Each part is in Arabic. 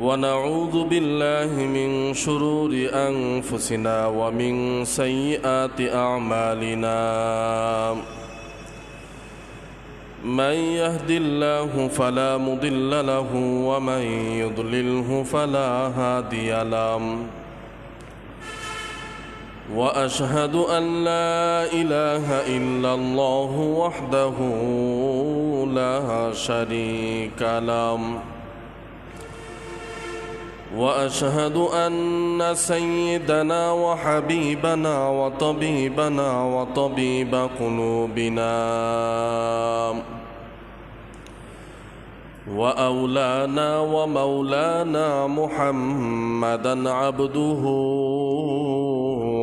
ونعوذ بالله من شرور أنفسنا ومن سيئات أعمالنا. من يهد الله فلا مضل له ومن يضلله فلا هادي له. وأشهد أن لا إله إلا الله وحده لا شريك له. وأشهد أن سيدنا وحبيبنا وطبيبنا وطبيب قلوبنا وأولانا ومولانا محمدا عبده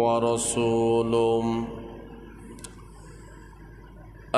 ورسوله.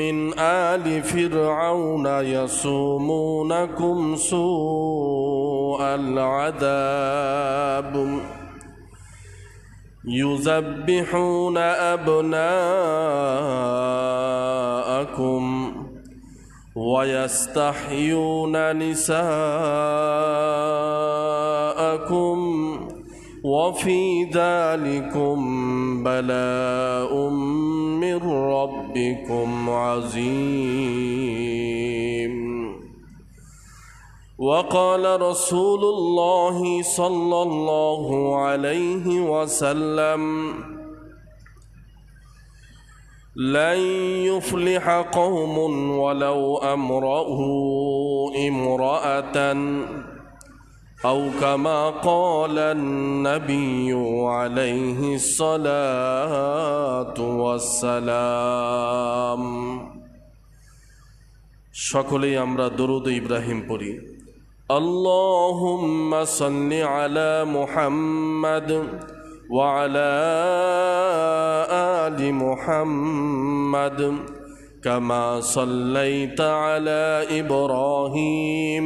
من آل فرعون يسومونكم سوء العذاب. يذبحون أبناءكم ويستحيون نساءكم. وفي ذلكم بلاء من ربكم عظيم. وقال رسول الله صلى الله عليه وسلم لن يفلح قوم ولو امرأوا امرأة أو كما قال النبي عليه الصلاة والسلام সকলেই আমরা দরুদ ইব্রাহিম পড়ি اللهم صل على محمد وعلى آل محمد كما صليت على إبراهيم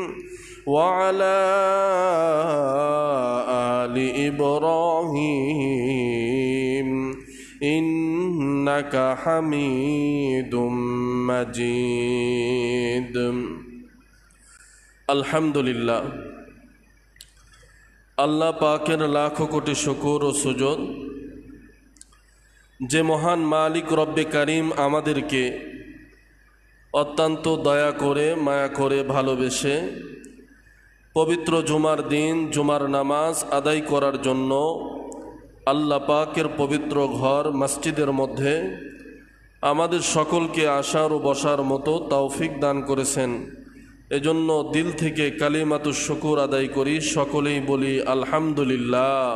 وعلى آل إبراهيم إنك حميد مجيد الحمد لله আল্লাহ পাকের লাখো কোটি শুকুর ও সুযোগ যে মহান মালিক রব্বে করিম আমাদেরকে অত্যন্ত দয়া করে মায়া করে ভালোবেসে পবিত্র জুমার দিন, জুমার নামাজ আদায় করার জন্য আল্লাহ পাকের পবিত্র ঘর মসজিদের মধ্যে আমাদের সকলকে আসার ও বসার মতো তৌফিক দান করেছেন। এজন্য দিল থেকে কালিমাতুর শুকুর আদায় করি, সকলেই বলি আলহামদুলিল্লাহ।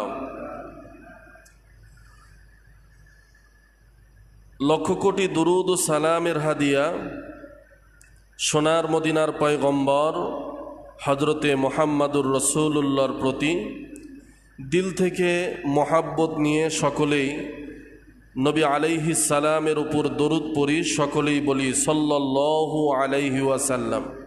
লক্ষ কোটি দুরুদ সালামের হাদিয়া, সোনার মদিনার পয়গম্বর হজরতে মোহাম্মদুর রসুল্লাহর প্রতি দিল থেকে মহাব্বত নিয়ে সকলেই নবী আলাইহি সালামের উপর দরুদ পড়ি, সকলেই বলি সল্লাহ আলাইহি ওয়াসাল্লাম।